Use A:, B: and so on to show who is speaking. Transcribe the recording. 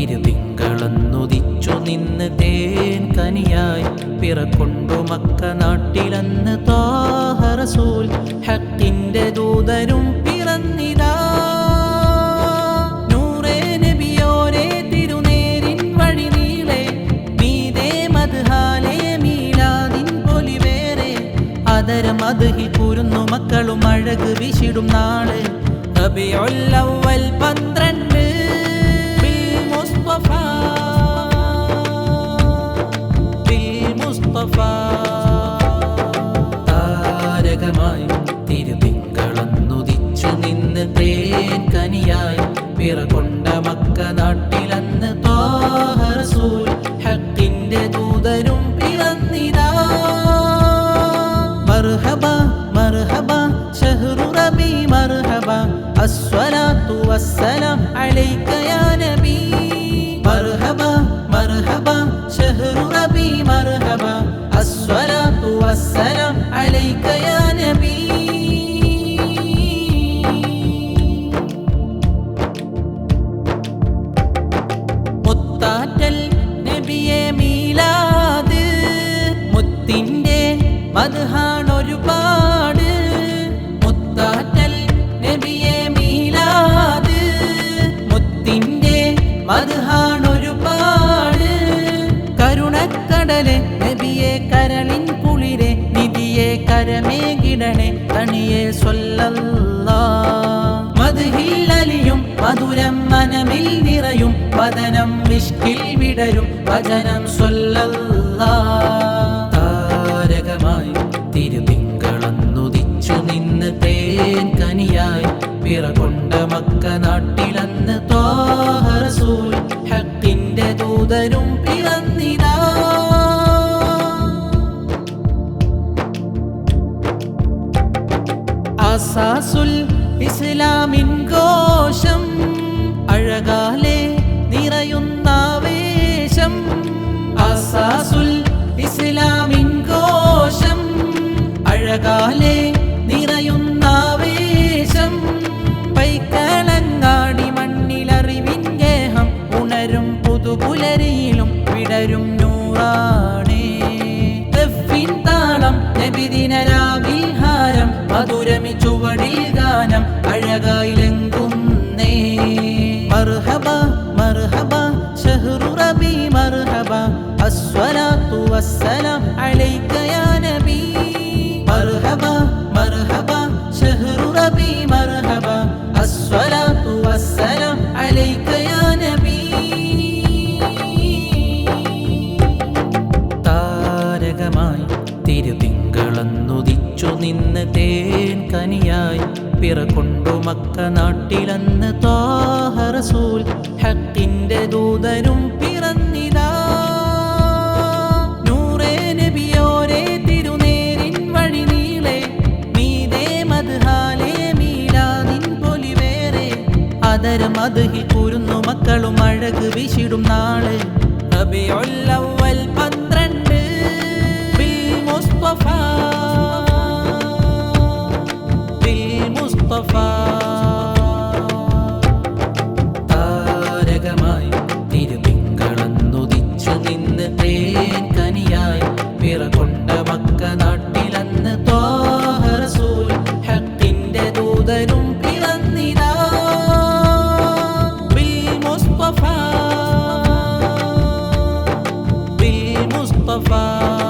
A: താരകമായി തിരുതിങ്കളന്നുദിച്ചു നിന്ന് തേൻ കനിയായി പിറക്കൊണ്ടു മക്ക നാട്ടിലന്ന് താഹറസൂൽ ഹക്കിന്റെ ദൂതരും പിറന്നിതാ. നൂറേ തിരുനേരിൻ വഴി മക്കളും അഴക് വിശിടും നാളെ. റബിയുല്ലവ്വൽ പന്ത്രണ്ട് മുസ്തഫ താരകമായി തിരുതിങ്കളന്നുദിച്ചു നിന്ന് തേൻ കനിയായി പിറകൊണ്ട മക്ക നാട്ടിലന്ന് താഹറസൂൽ ഹക്കിന്റെ ദൂതരും പിറന്നിതാ. മർഹബ മർഹബ ഷഹ്റു റബി മർഹബ അസ്സലാത്തു വസ്സലാം അലൈക അസ്സലാത്തു عليك يا നബി മുത്താറ്റൽ നബിയെ മീലാത് മുത്തിന്റെ മധുഹാണൊരുപാട് മുത്താറ്റൽ നബിയെ മീലാത് മുത്തിന്റെ മധുഹാണൊരുപാട് കരുണക്കടലെ കരമേകിടണേ തണിയെ സ്വല്ലല്ലാ. മധുഹില്ലലിയും മധുരം മനമിൽ നിറയും വദനം വിഷ്കിൽ വിടരും വചനം സ്വല്ലല്ലാ. താരകമായി തിരുതിങ്കളന്നുദിച്ചു നിന്ന് തേൻ കനിയായി പിറകൊണ്ട മക്ക നാട്ടിലന്ന് തോഹറസൂൽ ഹക്കിന്റെ ദൂതരും അസാസുൽ ഇസ്ലാമിൻ ഘോഷം. അഴകാലെ നിറയുന്നാവേശം അസാസുൽ ഇസ്ലാമിൻ ഘോഷം. അഴകാലെ നിറയുന്നാവേശം പൈക്കളങ്ങാടി മണ്ണിലറിവിൻ ഗേഹം ഉണരും പുതുപുലരിയിലും വിടരും നൂറാണേ. താളം നബിദിനരാവിൽ മധുരമി ചുവടിൽ ഗാനം അഴകായിലെങ്കുന്നേ മർഹബ മർഹബ ഷഹ്റു റബി മർഹബ അസ്വലാത്തു വസ്സലാം അലൈക യാ നബി. മർഹബ മർഹബ ഷഹ്റു റബി മർഹബ അസ്സലാത്തു നിന്ന് തേൻ കനിയായി പിറകൊണ്ടു മക്ക നാട്ടിലന്ന് താഹറസൂൽ ഹക്കിന്റെ ദൂതനും നൂറേ വഴി അതുഹി കൂരുന്നു മക്കളും അഴക് വിശിടും നാൾ. പന്ത്രണ്ട് ബിൽ മുസ്തഫ Córdoba.